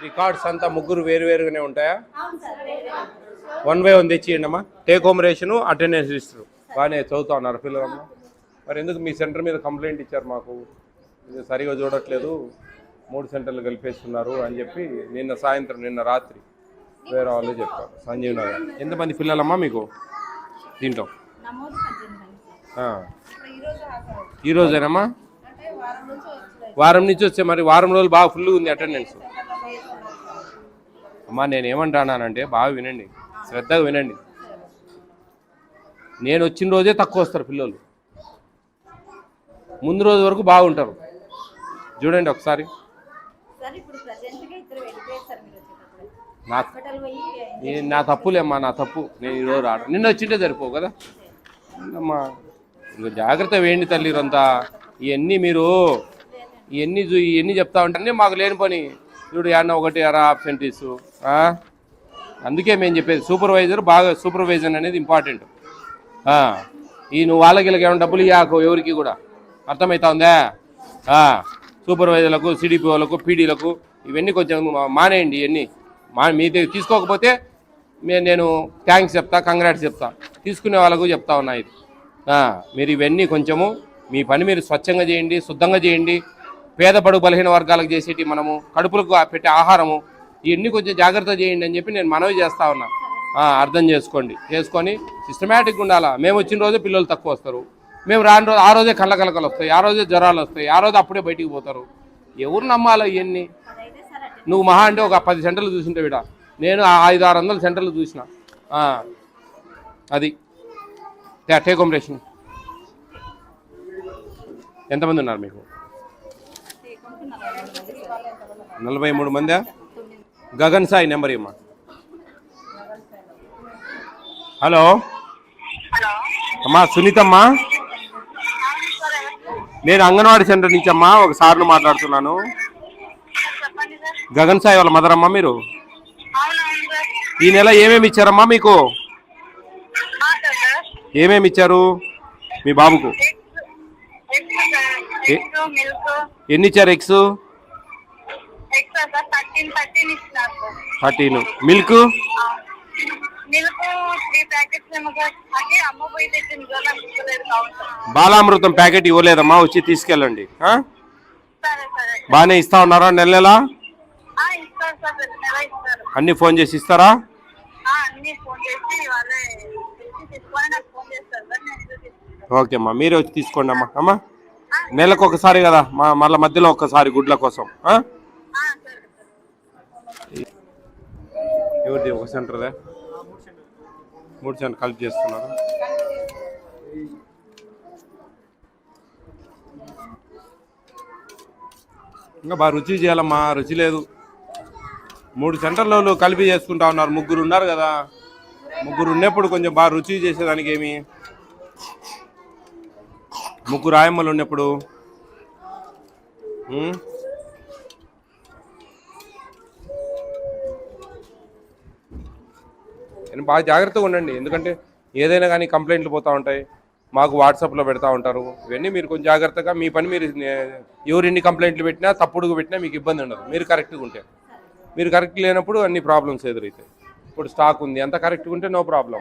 Records అంతా ముగ్గురు వేరు వేరుగానే ఉంటాయా. వన్ వన్ తెచ్చియండి అమ్మా take home ration attendance list బాగానే చదువుతా ఉన్నారు పిల్లలమ్మ. మరి ఎందుకు మీ సెంటర్ మీద కంప్లైంట్ ఇచ్చారు మాకు? ఇది సరిగా చూడట్లేదు. మూడు సెంటర్లు కలిపేస్తున్నారు అని చెప్పి నిన్న సాయంత్రం నిన్న రాత్రి వేరే వాళ్ళు చెప్పారు. సంజీవ్ నగర్. ఎంతమంది పిల్లలమ్మా మీకు? దీంట్లో. నమోదు పద్దెనిమిది మంది సార్. ఆ. ఇప్పుడు ఈరోజు హాజరు ఈ రోజేనమ్మా అంటే వారం నుంచి వచ్చినాయి వారం నుంచి వస్తే మరి వారం రోజులు బాగా ఫుల్గా ఉంది అటెండెన్స్ అమ్మా నేను ఏమంటానంటే బాగా వినండి శ్రద్ధగా వినండి. నేను వచ్చిన రోజే తక్కువ వస్తారు పిల్లలు. ముందు రోజు వరకు బాగుంటారు. చూడండి ఒకసారి. నేను నా తప్పులేమ్మా నా తప్పు నేను ఈరోజు రాడు నిన్న వచ్చింటే సరిపోవు కదా. అమ్మా ఇంకా జాగ్రత్త వేయండి తల్లి అంతా ఇవన్నీ మీరు ఇవన్నీ ఇవన్నీ చెప్తా ఉంటానే మాకు లేని పని. చూడు యాన్న ఒకటి అరా ఆబ్సెంటీస్ అందుకే మేము చెప్పేది సూపర్వైజర్ బాగా సూపర్వైజర్ అనేది ఇంపార్టెంట్ ఈ నువ్వు వాళ్ళకి ఏమైనా డబ్బులు ఇవ్వకు ఎవరికి కూడా. అర్థమవుతా ఉందా సూపర్వైజర్లకు సిడిపిఓలకు పీడీలకు ఇవన్నీ కొంచెం మా- మానేయండి ఇవన్నీ. మా మీ తీసుకోకపోతే నేను థ్యాంక్స్ చెప్తా కంగ్రాట్స్ చెప్తా. తీసుకునే వాళ్ళకు చెప్తా ఉన్నా ఇది. మీరు ఇవన్నీ కొంచెము మీ పని మీరు స్వచ్ఛంగా చేయండి శుద్ధంగా చేయండి. పేద బడుగు బలహీన వర్గాలకు చేసేటి మనము కడుపులకు పెట్టే ఆహారము ఇవన్నీ కొంచెం జాగ్రత్త చేయండి అని చెప్పి నేను మనవి చేస్తా ఉన్నా. అర్థం చేసుకోండి. చేసుకొని సిస్టమేటిక్గా ఉండాలా? మేము వచ్చిన రోజే పిల్లలు తక్కువ వస్తారు. మేము రాని రోజు ఆ రోజే కళ్ళ కలకలు వస్తాయి ఆ రోజే జ్వరాలు వస్తాయి ఆ రోజు అప్పుడే బయటికి పోతారు. ఎవరు నమ్మాలో ఇవన్నీ? నువ్వు మహా అంటే ఒక పది సెంటర్లు చూసింటే విడ. నేను ఆ ఐదు ఆరు వందల సెంటర్లు చూసిన. అది. టేక్ ఎంతమంది ఉన్నారు మీకు? నలభై మూడు మందా? గగన్ సాయి నెంబర్ ఇమ్మా హలో? అమ్మా సునీతమ్మా? నేను అంగన్వాడీ సెంటర్ నుంచి అమ్మా ఒక సార్ను మాట్లాడుతున్నాను. గగన్ సాయి వాళ్ళ మదర్ అమ్మా మీరు? ఈ నెల ఏమేమి ఇచ్చారమ్మా మీకు? ఏమేమి ఇచ్చారు మీ బాబుకు ఎగ్స్ సార్ ఎగ్స్ మిల్క్ ఎన్ని ఇచ్చారు eggs? Thirteen milk Balamrutham packet ఇవ్వలేదమ్మా వచ్చి తీసుకెళ్ళండి. బాగానే ఇస్తా ఉన్నారా నెల నెలా? అన్ని ఫోన్ చేసి ఇస్తారా? ఓకే అమ్మా మీరే వచ్చి తీసుకోండి అమ్మా. అమ్మా. నెలకు ఒకసారి కదా మా మళ్ళీ మధ్యలో ఒక్కసారి గుడ్ల కోసం ఎవరిది? ఒక సెంటర్దే? మూడు సెంటర్ కలిపి చేస్తున్నారు? ఇంకా బాగా రుచి చేయాలమ్మా రుచి లేదు. మూడు సెంటర్లలో కలిపి చేసుకుంటా ఉన్నారు. ముగ్గురు ఉన్నారు కదా. ముగ్గురు ఉన్నప్పుడు కొంచెం బాగా రుచి చేసేదానికి ఏమి ముగ్గురు ఆయమ్మలు ఉన్నప్పుడు నేను బాగా జాగ్రత్తగా ఉండండి. ఎందుకంటే ఏదైనా కానీ కంప్లైంట్లు పోతూ ఉంటాయి. మాకు వాట్సాప్లో పెడతా ఉంటారు. ఇవన్నీ మీరు కొంచెం జాగ్రత్తగా మీ పని మీరు నే- ఎవరు ఎన్ని కంప్లైంట్లు పెట్టినా తప్పుడుగా పెట్టినా మీకు ఇబ్బంది ఉండదు. మీరు కరెక్ట్గా ఉంటే. మీరు కరెక్ట్ లేనప్పుడు అన్ని ప్రాబ్లమ్స్ ఎదురవుతాయి ఇప్పుడు స్టాక్ ఉంది. అంత కరెక్ట్గా ఉంటే నో ప్రాబ్లం